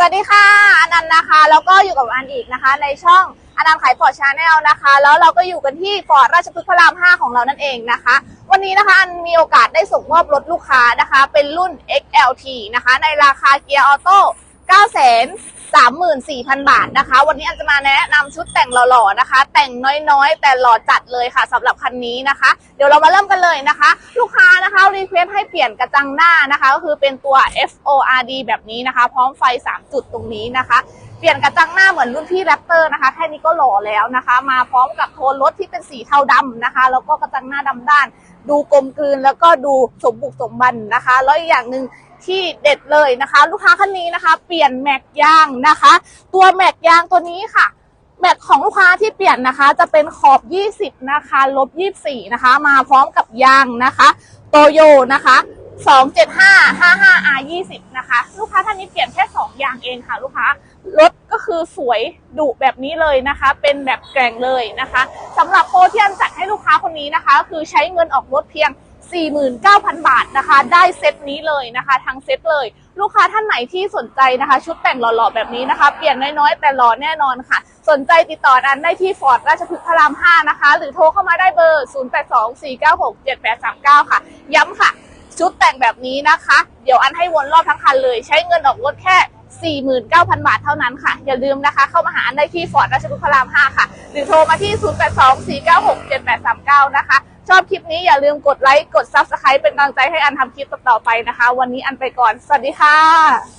สวัสดีค่ะอนันต์นะคะ แล้วก็อยู่กับอันอีกนะคะ ในช่องอนันต์ขายฟอร์ดชาแนลนะคะ แล้วเราก็อยู่กันที่ฟอร์ดราชพฤกษ์พระราม 5 ของเรานั่นเองนะคะ วันนี้นะคะอันมีโอกาสได้ส่งมอบรถลูกค้านะคะ เป็นรุ่น XLT นะคะ ในราคาเกียร์ออโต้ 9 34,000 บาทนะคะ วันนี้อันจะมาแนะนำชุดแต่งหล่อๆนะคะ แต่งน้อยๆ แต่หล่อจัดเลยค่ะสำหรับคันนี้นะคะ เดี๋ยวเรามาเริ่มกันเลยนะคะ ลูกค้านะคะรีเควสให้เปลี่ยนกระจังหน้านะคะ ก็คือเป็นตัว FORD แบบนี้นะคะ พร้อมไฟ 3 จุดตรงนี้นะคะเปลี่ยนกระจังหน้าเหมือนรุ่นพี่แรปเตอร์นะคะแค่นี้ก็หล่อแล้วนะคะ มาพร้อมกับโทนรถที่เป็นสีเทาดำนะคะ แล้วก็กระจังหน้าดำด้าน ดูกลมกลืนแล้วก็ดูสมบุกสมบันนะคะ แล้วอีกอย่างหนึ่งที่เด็ดเลยนะคะ ลูกค้าคันนี้นะคะ เปลี่ยนแม็กยางนะคะ ตัวแม็กยางตัวนี้ค่ะแม็กของลูกค้าที่เปลี่ยนนะคะ จะเป็นขอบ 20 นะคะลบ 24 นะคะ มาพร้อมกับยางนะคะโตโยนะคะ275 55R 20นะคะ ลูกค้าท่านนี้เปลี่ยนแค่ 2 อย่างเองค่ะ ลูกค้า คือสวยดุแบบนี้เลยนะคะ เป็นแบบแกร่งเลยนะคะสำหรับโปรที่อันจัดให้ลูกค้าคนนี้นะคะ คือใช้เงินออกรถเพียง 49,000 บาทนะคะ ได้เซตนี้เลยนะคะ ทั้งเซตเลย ลูกค้าท่านไหนที่สนใจนะคะ ชุดแต่งหล่อๆแบบนี้นะคะ เปลี่ยนน้อยๆ แต่หล่อแน่นอนค่ะ สนใจติดต่ออันได้ที่ฟอร์ดราชพฤกษ์พระราม 5 นะคะ หรือโทรเข้ามาได้เบอร์ 0824967839 ค่ะ ย้ำค่ะ ชุดแต่งแบบนี้นะคะ เดี๋ยวอันให้วนรอบทั้งคันเลย ใช้เงินออกรถแค่ 49,000 บาทเท่านั้นค่ะ อย่าลืมนะคะ เข้ามาหาอันได้ที่ฟอร์ดราชพฤกษ์พระราม 5 ค่ะ หรือโทรมาที่ 0824967839 นะคะ ชอบคลิปนี้อย่าลืมกดไลค์ กด Subscribe เป็นกำลังใจให้อันทำคลิปต่อๆไปนะคะ วันนี้อันไปก่อน สวัสดีค่ะ